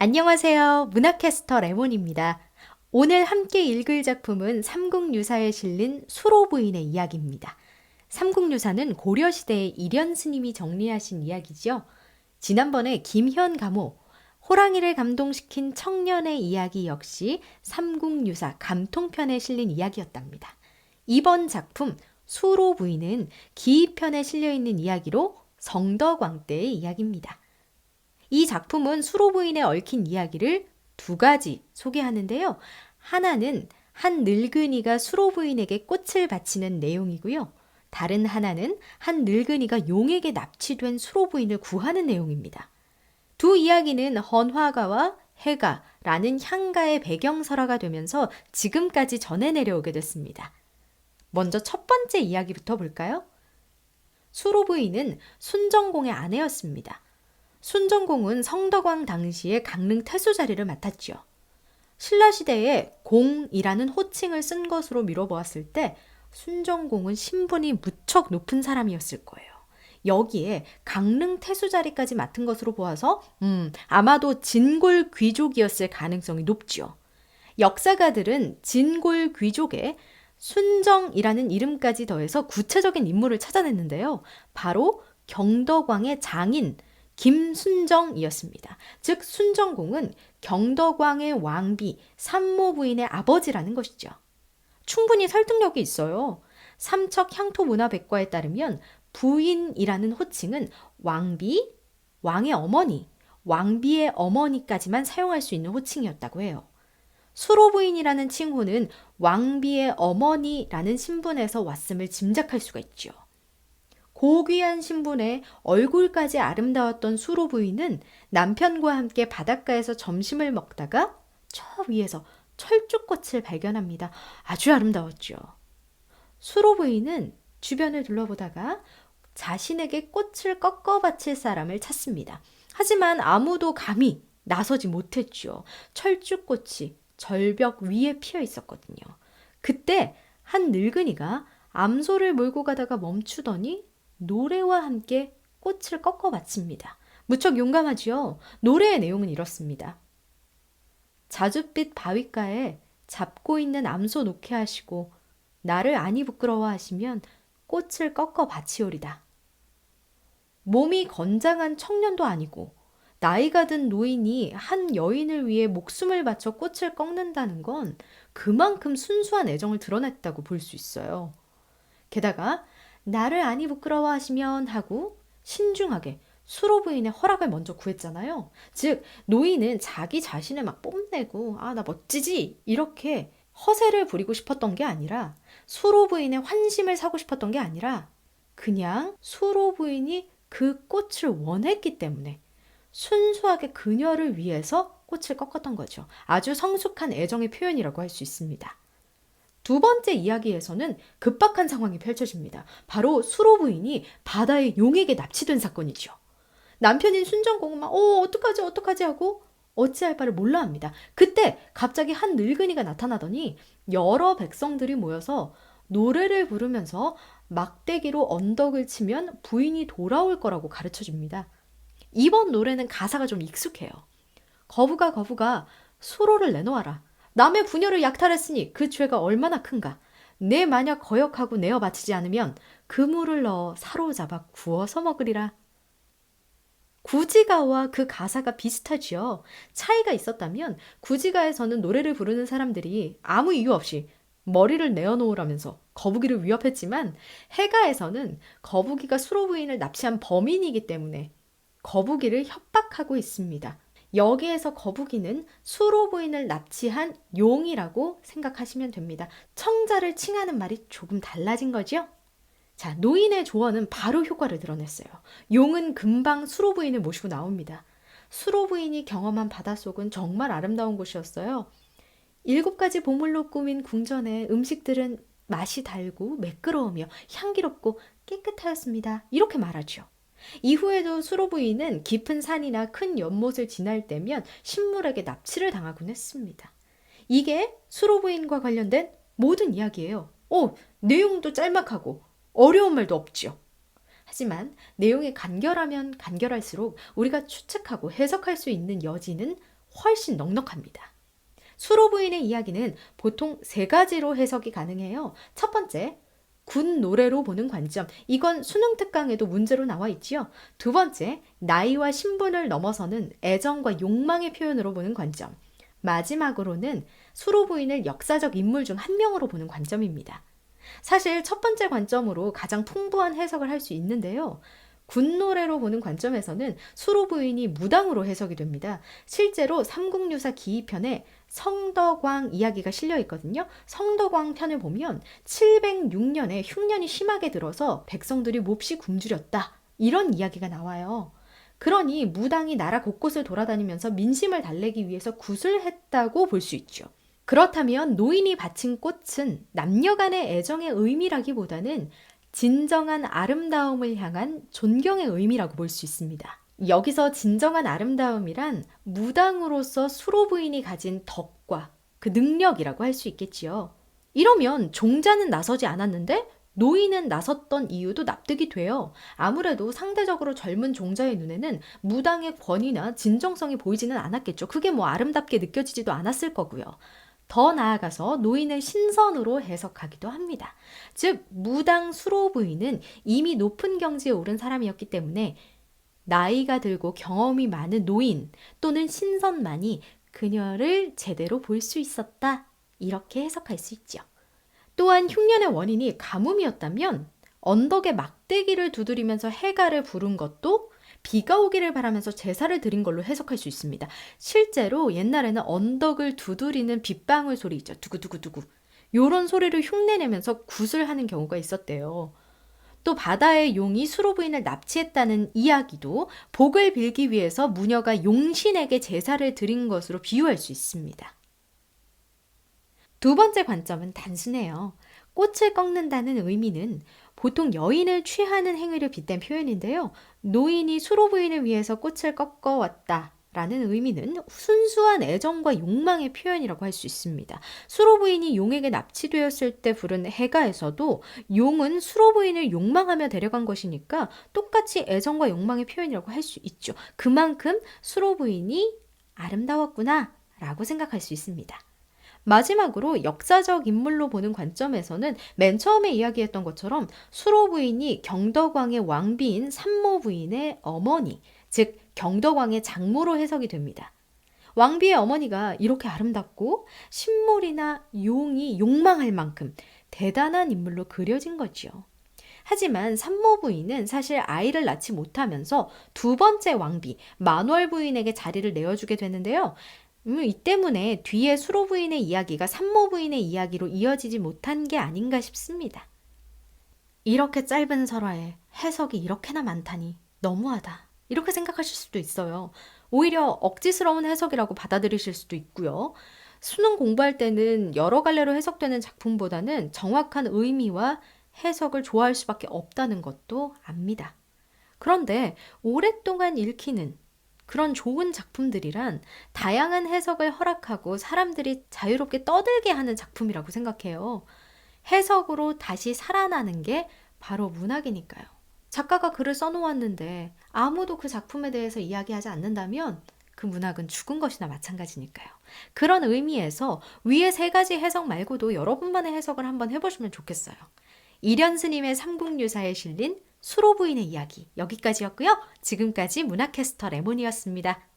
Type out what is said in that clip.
안녕하세요. 문학캐스터 레몬입니다. 오늘 함께 읽을 작품은 삼국유사에 실린 수로 부인의 이야기입니다. 삼국유사는 고려시대의 일현 스님이 정리하신 이야기죠. 지난번에 김현 가모, 호랑이를 감동시킨 청년의 이야기 역시 삼국유사 감통편에 실린 이야기였답니다. 이번 작품 수로 부인은 기이편에 실려있는 이야기로 성덕왕 때의 이야기입니다. 이 작품은 수로 부인에 얽힌 이야기를 두 가지 소개하는데요. 하나는 한 늙은이가 수로 부인에게 꽃을 바치는 내용이고요. 다른 하나는 한 늙은이가 용에게 납치된 수로 부인을 구하는 내용입니다. 두 이야기는 헌화가와 해가라는 향가의 배경설화가 되면서 지금까지 전해 내려오게 됐습니다. 먼저 첫 번째 이야기부터 볼까요? 수로 부인은 순정공의 아내였습니다. 순정공은 성덕왕 당시에 강릉 태수 자리를 맡았지요. 신라 시대에 공이라는 호칭을 쓴 것으로 미뤄보았을 때 순정공은 신분이 무척 높은 사람이었을 거예요. 여기에 강릉 태수 자리까지 맡은 것으로 보아서 음, 아마도 진골 귀족이었을 가능성이 높지요. 역사가들은 진골 귀족에 순정이라는 이름까지 더해서 구체적인 인물을 찾아냈는데요. 바로 경덕왕의 장인 김순정이었습니다. 즉 순정공은 경덕왕의 왕비 산모 부인의 아버지라는 것이죠. 충분히 설득력이 있어요. 삼척 향토문화백과에 따르면 부인이라는 호칭은 왕비, 왕의 어머니, 왕비의 어머니까지만 사용할 수 있는 호칭이었다고 해요. 수로부인이라는 칭호는 왕비의 어머니라는 신분에서 왔음을 짐작할 수가 있죠. 고귀한 신분에 얼굴까지 아름다웠던 수로 부인은 남편과 함께 바닷가에서 점심을 먹다가 저 위에서 철쭉꽃을 발견합니다. 아주 아름다웠죠. 수로 부인은 주변을 둘러보다가 자신에게 꽃을 꺾어 바칠 사람을 찾습니다. 하지만 아무도 감히 나서지 못했죠. 철쭉꽃이 절벽 위에 피어 있었거든요. 그때 한 늙은이가 암소를 몰고 가다가 멈추더니 노래와 함께 꽃을 꺾어 바칩니다. 무척 용감하지요? 노래의 내용은 이렇습니다. 자줏빛 바위가에 잡고 있는 암소 놓게 하시고 나를 아니 부끄러워하시면 꽃을 꺾어 바치오리다. 몸이 건장한 청년도 아니고 나이가 든 노인이 한 여인을 위해 목숨을 바쳐 꽃을 꺾는다는 건 그만큼 순수한 애정을 드러냈다고 볼 수 있어요. 게다가 나를 아니 부끄러워하시면 하고 신중하게 수로 부인의 허락을 먼저 구했잖아요. 즉 노인은 자기 자신을 막 뽐내고 아 나 멋지지 이렇게 허세를 부리고 싶었던 게 아니라 수로 부인의 환심을 사고 싶었던 게 아니라 그냥 수로 부인이 그 꽃을 원했기 때문에 순수하게 그녀를 위해서 꽃을 꺾었던 거죠. 아주 성숙한 애정의 표현이라고 할 수 있습니다. 두 번째 이야기에서는 급박한 상황이 펼쳐집니다. 바로 수로 부인이 바다의 용에게 납치된 사건이죠. 남편인 순정공은 막, 어, 어떡하지, 어떡하지 하고 어찌할 바를 몰라 합니다. 그때 갑자기 한 늙은이가 나타나더니 여러 백성들이 모여서 노래를 부르면서 막대기로 언덕을 치면 부인이 돌아올 거라고 가르쳐 줍니다. 이번 노래는 가사가 좀 익숙해요. 거부가 거부가 수로를 내놓아라. 남의 부녀를 약탈했으니 그 죄가 얼마나 큰가. 내 만약 거역하고 내어 바치지 않으면 그물을 넣어 사로잡아 구워서 먹으리라. 구지가와 그 가사가 비슷하지요. 차이가 있었다면 구지가에서는 노래를 부르는 사람들이 아무 이유 없이 머리를 내어놓으라면서 거북이를 위협했지만 해가에서는 거북이가 수로 부인을 납치한 범인이기 때문에 거북이를 협박하고 있습니다. 여기에서 거북이는 수로 부인을 납치한 용이라고 생각하시면 됩니다. 청자를 칭하는 말이 조금 달라진 거죠? 자, 노인의 조언은 바로 효과를 드러냈어요. 용은 금방 수로 부인을 모시고 나옵니다. 수로 부인이 경험한 바닷속은 정말 아름다운 곳이었어요. 일곱 가지 보물로 꾸민 궁전의 음식들은 맛이 달고 매끄러우며 향기롭고 깨끗하였습니다. 이렇게 말하죠. 이후에도 수로 부인은 깊은 산이나 큰 연못을 지날 때면 신물에게 납치를 당하곤 했습니다. 이게 수로 부인과 관련된 모든 이야기예요. 오, 내용도 짤막하고 어려운 말도 없지요. 하지만 내용이 간결하면 간결할수록 우리가 추측하고 해석할 수 있는 여지는 훨씬 넉넉합니다. 수로 부인의 이야기는 보통 세 가지로 해석이 가능해요. 첫 번째, 군 노래로 보는 관점. 이건 수능 특강에도 문제로 나와 있지요. 두 번째, 나이와 신분을 넘어서는 애정과 욕망의 표현으로 보는 관점. 마지막으로는 수로 부인을 역사적 인물 중 한 명으로 보는 관점입니다. 사실 첫 번째 관점으로 가장 풍부한 해석을 할 수 있는데요. 군노래로 보는 관점에서는 수로 부인이 무당으로 해석이 됩니다. 실제로 삼국유사 기이편에 성덕왕 이야기가 실려 있거든요. 성덕왕 편을 보면 706년에 흉년이 심하게 들어서 백성들이 몹시 굶주렸다. 이런 이야기가 나와요. 그러니 무당이 나라 곳곳을 돌아다니면서 민심을 달래기 위해서 구슬했다고 볼 수 있죠. 그렇다면 노인이 바친 꽃은 남녀 간의 애정의 의미라기보다는 진정한 아름다움을 향한 존경의 의미라고 볼 수 있습니다. 여기서 진정한 아름다움이란 무당으로서 수로 부인이 가진 덕과 그 능력이라고 할 수 있겠지요. 이러면 종자는 나서지 않았는데 노인은 나섰던 이유도 납득이 돼요. 아무래도 상대적으로 젊은 종자의 눈에는 무당의 권위나 진정성이 보이지는 않았겠죠. 그게 뭐 아름답게 느껴지지도 않았을 거고요. 더 나아가서 노인을 신선으로 해석하기도 합니다. 즉, 무당 수로 부인은 이미 높은 경지에 오른 사람이었기 때문에 나이가 들고 경험이 많은 노인 또는 신선만이 그녀를 제대로 볼 수 있었다. 이렇게 해석할 수 있죠. 또한 흉년의 원인이 가뭄이었다면 언덕에 막대기를 두드리면서 해가를 부른 것도 비가 오기를 바라면서 제사를 드린 걸로 해석할 수 있습니다. 실제로 옛날에는 언덕을 두드리는 빗방울 소리 있죠. 두구두구두구. 요런 소리를 흉내내면서 굿을 하는 경우가 있었대요. 또 바다의 용이 수로 부인을 납치했다는 이야기도 복을 빌기 위해서 무녀가 용신에게 제사를 드린 것으로 비유할 수 있습니다. 두 번째 관점은 단순해요. 꽃을 꺾는다는 의미는 보통 여인을 취하는 행위를 빗댄 표현인데요. 노인이 수로 부인을 위해서 꽃을 꺾어 왔다. 라는 의미는 순수한 애정과 욕망의 표현이라고 할 수 있습니다. 수로 부인이 용에게 납치되었을 때 부른 해가에서도 용은 수로 부인을 욕망하며 데려간 것이니까 똑같이 애정과 욕망의 표현이라고 할 수 있죠. 그만큼 수로 부인이 아름다웠구나 라고 생각할 수 있습니다. 마지막으로 역사적 인물로 보는 관점에서는 맨 처음에 이야기했던 것처럼 수로 부인이 경덕왕의 왕비인 산모 부인의 어머니, 즉 경덕왕의 장모로 해석이 됩니다. 왕비의 어머니가 이렇게 아름답고 신물이나 용이 욕망할 만큼 대단한 인물로 그려진 거지요. 하지만 산모 부인은 사실 아이를 낳지 못하면서 두 번째 왕비 만월 부인에게 자리를 내어주게 되는데요. 음, 이 때문에 뒤에 수로 부인의 이야기가 산모 부인의 이야기로 이어지지 못한 게 아닌가 싶습니다. 이렇게 짧은 설화에 해석이 이렇게나 많다니 너무하다. 이렇게 생각하실 수도 있어요. 오히려 억지스러운 해석이라고 받아들이실 수도 있고요. 수능 공부할 때는 여러 갈래로 해석되는 작품보다는 정확한 의미와 해석을 좋아할 수밖에 없다는 것도 압니다. 그런데 오랫동안 읽히는 그런 좋은 작품들이란 다양한 해석을 허락하고 사람들이 자유롭게 떠들게 하는 작품이라고 생각해요. 해석으로 다시 살아나는 게 바로 문학이니까요. 작가가 글을 써놓았는데 아무도 그 작품에 대해서 이야기하지 않는다면 그 문학은 죽은 것이나 마찬가지니까요. 그런 의미에서 위의 세 가지 해석 말고도 여러분만의 해석을 한번 해보시면 좋겠어요. 이련 스님의 삼국유사에 실린 수로 부인의 이야기 여기까지였고요. 지금까지 문학캐스터 레몬이었습니다.